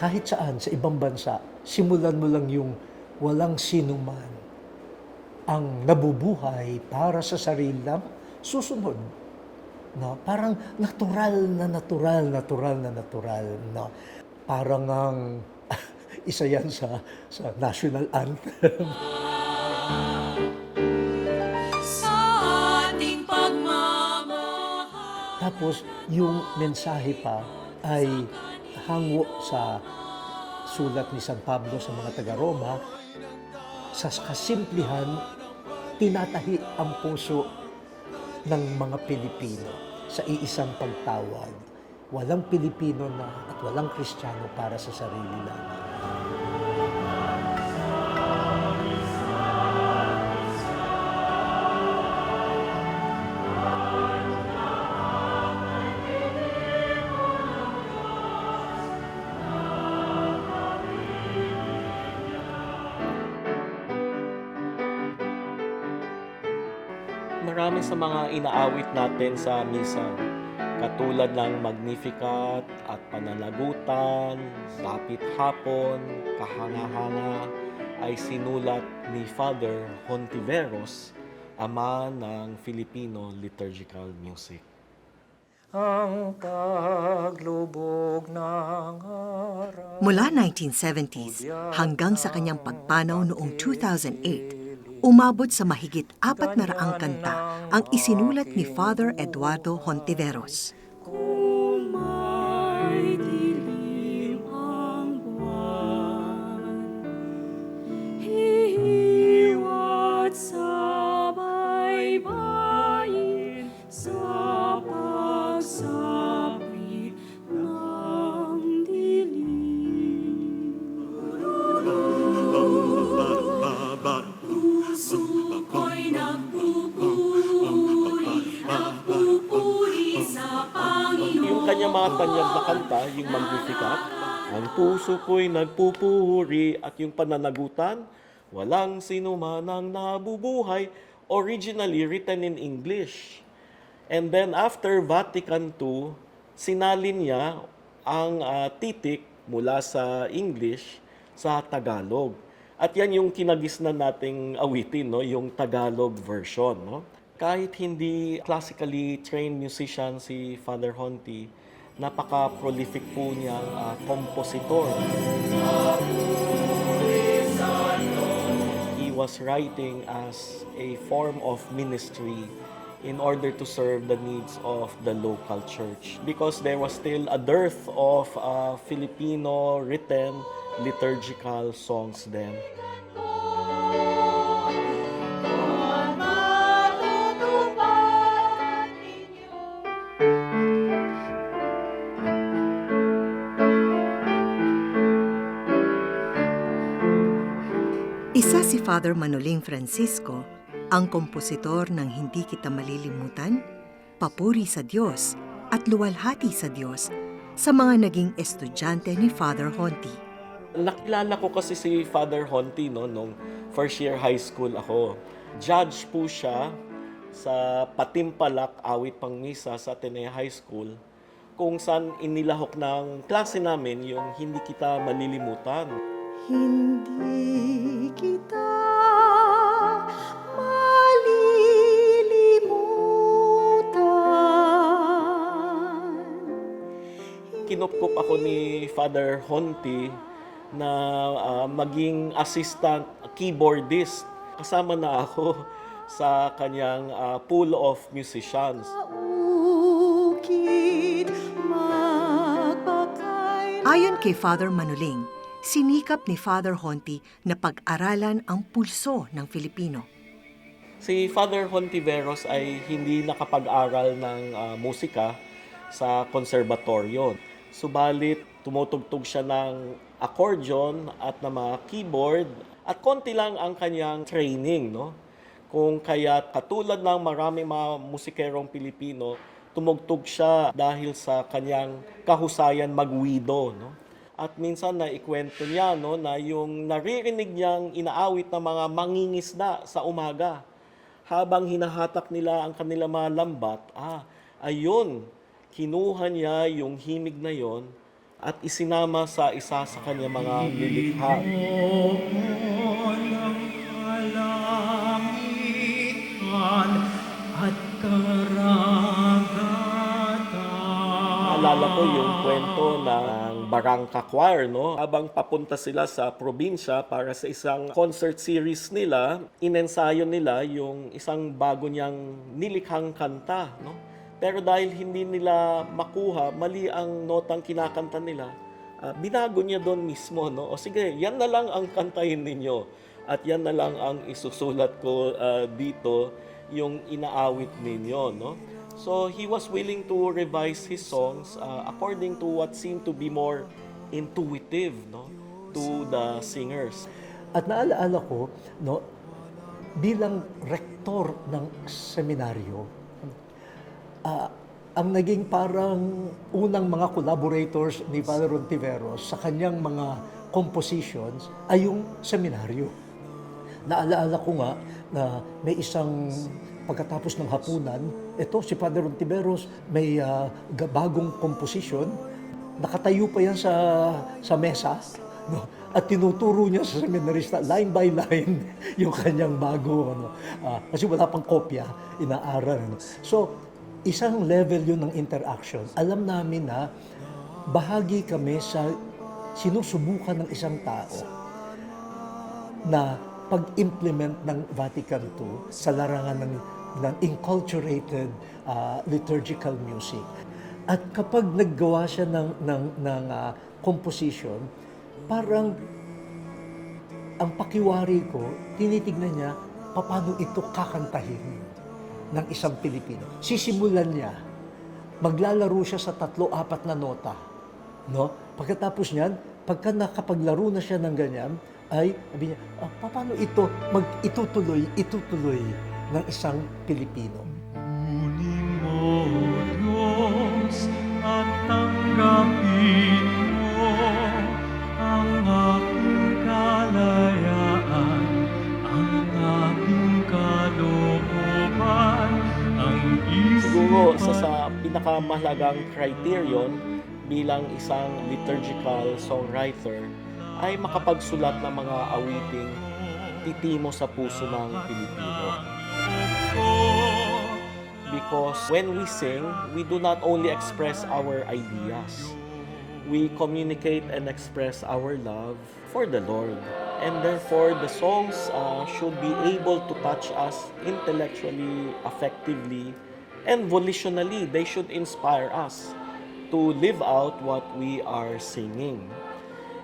kahit saan, sa ibang bansa, simulan mo lang yung walang sinuman ang nabubuhay para sa sarili lang, susunod. No? Parang natural na natural, natural na natural. No? Parang ang isa yan sa, sa national anthem. sa ating pagmamahal. Tapos yung mensahe pa ay hango sa sulat ni San Pablo sa mga taga-Roma, sa kasimplihan, tinatahi ang puso ng mga Pilipino sa iisang pagtawag. Walang Pilipino na at walang Kristiyano para sa sarili lamang. Marami sa mga inaawit natin sa misa, katulad ng Magnificat at Pananagutan, Dapit Hapon, Kahanga-hanga, ay sinulat ni Father Hontiveros, ama ng Filipino liturgical music. Ang paglubog ng araw. Mula 1970s hanggang sa kanyang pagpanaw noong 2008, umabot sa mahigit apat na raang kanta ang isinulat ni Father Eduardo Hontiveros. Yung kanyang mga tanyag na kanta, yung Magnificat, ang puso ko'y nagpupuri at yung pananagutan, walang sino man ang nabubuhay, originally written in English. And then after Vatican II, sinalin niya ang ah, titik mula sa English sa Tagalog. At yan yung kinagisnan nating awitin, no? yung Tagalog version. No? Kahit hindi classically trained musician si Father Honti, napaka-prolific po niyang ah, kompositor. He was writing as a form of ministry in order to serve the needs of the local church because there was still a dearth of uh, Filipino written liturgical songs then. Isa si Father Manoling Francisco, ang kompositor ng Hindi Kita Malilimutan, Papuri sa Diyos at Luwalhati sa Diyos sa mga naging estudyante ni Father Honti. Nakilala ko kasi si Father Honti no, nung first year high school ako. Judge po siya sa Patimpalak Awit Pang Misa sa Ateneo High School kung saan inilahok ng klase namin yung Hindi Kita Malilimutan. Hindi kita kinupkup ako ni Father Honti na ah, maging assistant keyboardist. Kasama na ako sa kanyang ah, pool of musicians. Ayon kay Father Manuling, sinikap ni Father Honti na pag-aralan ang pulso ng Filipino. Si Father Hontiveros ay hindi nakapag-aral ng ah, musika sa konserbatoryo. Subalit, tumutugtog siya ng accordion at ng mga keyboard at konti lang ang kanyang training, no? Kung kaya katulad ng maraming mga musikerong Pilipino, tumugtog siya dahil sa kanyang kahusayan magwido, no? At minsan na ikwento niya no na yung naririnig niyang inaawit ng mga mangingisda sa umaga habang hinahatak nila ang kanilang mga lambat, ah, ayun, kinuha niya yung himig na yon at isinama sa isa sa kanyang mga nilikha. at karagatan. Alala ko yung kwento ng Barangka Choir, no? Habang papunta sila sa probinsya para sa isang concert series nila, inensayo nila yung isang bago niyang nilikhang kanta, no? Pero dahil hindi nila makuha, mali ang notang kinakanta nila, ah, binago niya doon mismo, no? O sige, yan na lang ang kantahin ninyo. At yan na lang ang isusulat ko ah, dito, yung inaawit ninyo, no? So he was willing to revise his songs uh, according to what seemed to be more intuitive, no, to the singers. At naalaala ko, no, bilang rektor ng seminaryo, ah, ang naging parang unang mga collaborators ni Father Ontiveros sa kanyang mga compositions ay yung seminaryo. Naalaala ko nga na may isang pagkatapos ng hapunan, ito si Father Ontiveros may ga- bagong composition. Nakatayo pa yan sa sa mesa, no? At tinuturo niya sa seminarista line by line yung kanyang bago ano. Ah, kasi wala pang kopya, inaaral. Ano? So, isang level yun ng interaction. Alam namin na bahagi kami sa sinusubukan ng isang tao na pag-implement ng Vatican II sa larangan ng, ng inculturated uh, liturgical music. At kapag naggawa siya ng, ng, ng uh, composition, parang ang pakiwari ko, tinitignan niya, paano ito kakantahin ng isang Pilipino. Sisimulan niya, maglalaro siya sa tatlo, apat na nota. No? Pagkatapos niyan, pagka nakapaglaro na siya ng ganyan, ay, sabi niya, ah, paano ito mag itutuloy, itutuloy ng isang Pilipino? Kunin mo, Diyos, at tanggapin mo ang aking kalayaan, ang aking kalooban, ang Siguro isipan. sa, sa pinakamahalagang criterion bilang isang liturgical songwriter ay makapagsulat ng mga awiting titimo sa puso ng Pilipino. Because when we sing, we do not only express our ideas, we communicate and express our love for the Lord. And therefore, the songs uh, should be able to touch us intellectually, affectively, and volitionally. They should inspire us to live out what we are singing.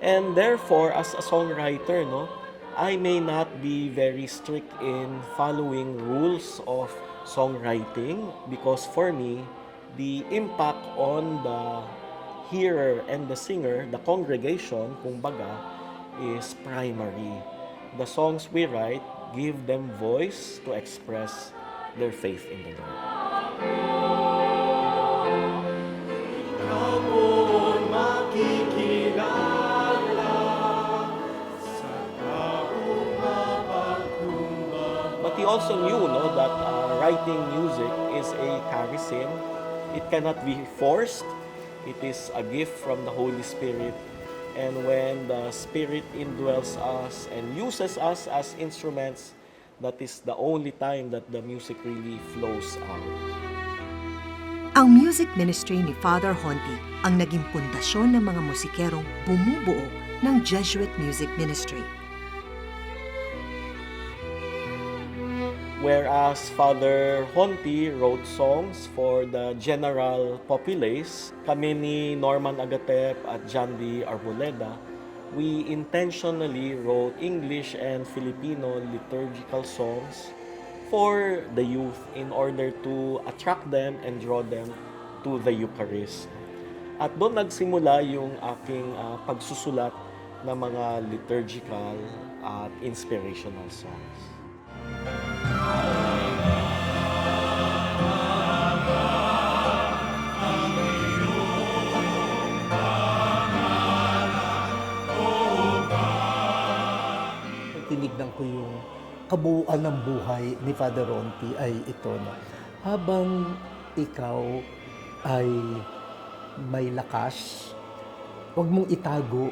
And therefore, as a songwriter, no, I may not be very strict in following rules of songwriting because for me, the impact on the hearer and the singer, the congregation, kumbaga, is primary. The songs we write give them voice to express their faith in the Lord. He also knew no, that uh, writing music is a charism. It cannot be forced. It is a gift from the Holy Spirit. And when the Spirit indwells us and uses us as instruments, that is the only time that the music really flows out. Ang music ministry ni Father Honti ang naging pundasyon ng mga musikerong bumubuo ng Jesuit Music Ministry. Whereas Father Honti wrote songs for the general populace, kami ni Norman Agatep at John D. Arboleda, we intentionally wrote English and Filipino liturgical songs for the youth in order to attract them and draw them to the Eucharist. At doon nagsimula yung aking ah, pagsusulat ng mga liturgical at inspirational songs. Tinignan ko yung kabuuan ng buhay ni Father Ronti ay ito na habang ikaw ay may lakas, Huwag mong itago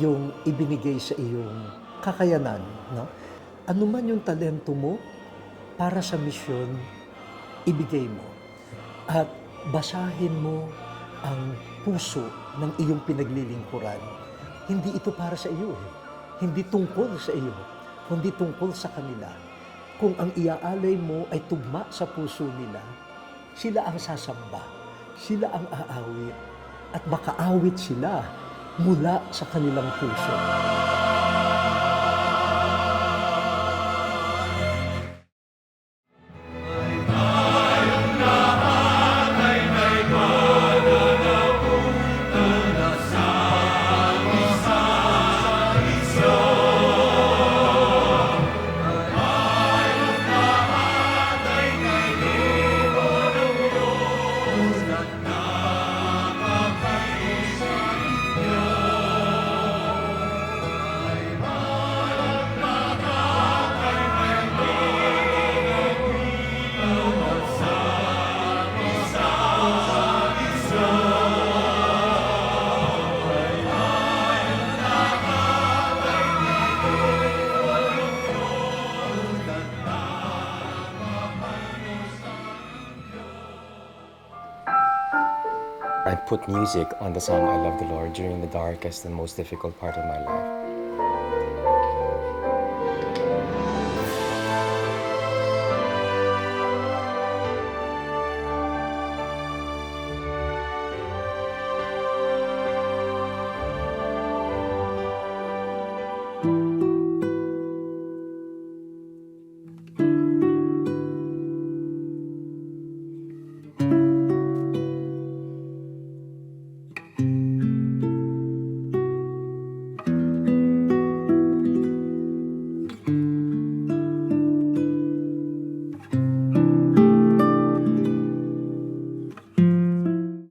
yung ibinigay sa iyong kakayanan. No? Ano man yung talento mo para sa misyon, ibigay mo. At basahin mo ang puso ng iyong pinaglilingkuran. Hindi ito para sa iyo. Eh. Hindi tungkol sa iyo, kundi tungkol sa kanila. Kung ang iaalay mo ay tugma sa puso nila, sila ang sasamba, sila ang aawit, at makaawit sila mula sa kanilang puso. I put music on the song I Love the Lord during the darkest and most difficult part of my life.